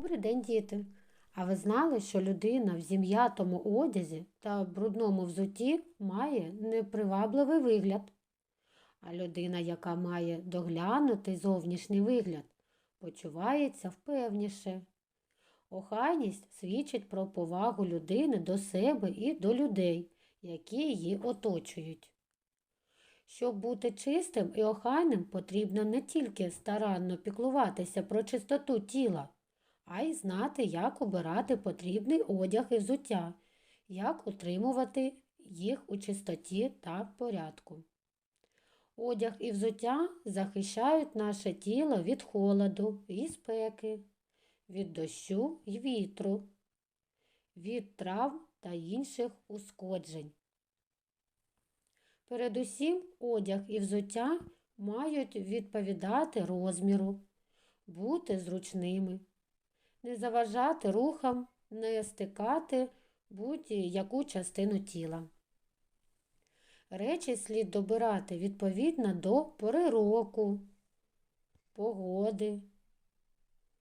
Добрий день, діти! А ви знали, що людина в зім'ятому одязі та брудному взутті має непривабливий вигляд? А людина, яка має доглянутий зовнішній вигляд, почувається впевніше. Охайність свідчить про повагу людини до себе і до людей, які її оточують. Щоб бути чистим і охайним, потрібно не тільки старанно піклуватися про чистоту тіла, а й знати, як обирати потрібний одяг і взуття, як утримувати їх у чистоті та порядку. Одяг і взуття захищають наше тіло від холоду і спеки, від дощу і вітру, від трав та інших ушкоджень. Передусім, одяг і взуття мають відповідати розміру, бути зручними, не заважати рухам, не стикати будь-яку частину тіла. Речі слід добирати відповідно до пори року, погоди,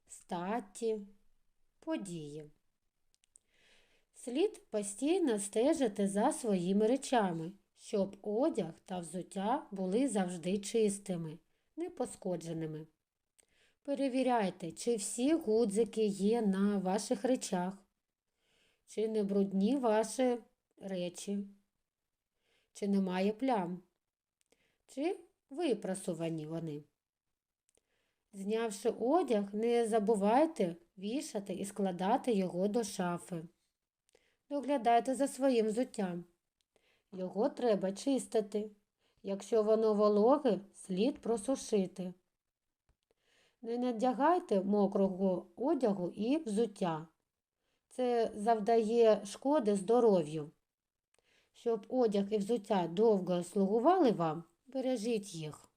статі, події. Слід постійно стежити за своїми речами, щоб одяг та взуття були завжди чистими, непошкодженими. Перевіряйте, чи всі гудзики є на ваших речах, чи не брудні ваші речі, чи немає плям, чи випрасувані вони. Знявши одяг, не забувайте вішати і складати його до шафи. Доглядайте за своїм взуттям. Його треба чистити. Якщо воно вологе, слід просушити. Не надягайте мокрого одягу і взуття. Це завдає шкоди здоров'ю. Щоб одяг і взуття довго слугували вам, бережіть їх.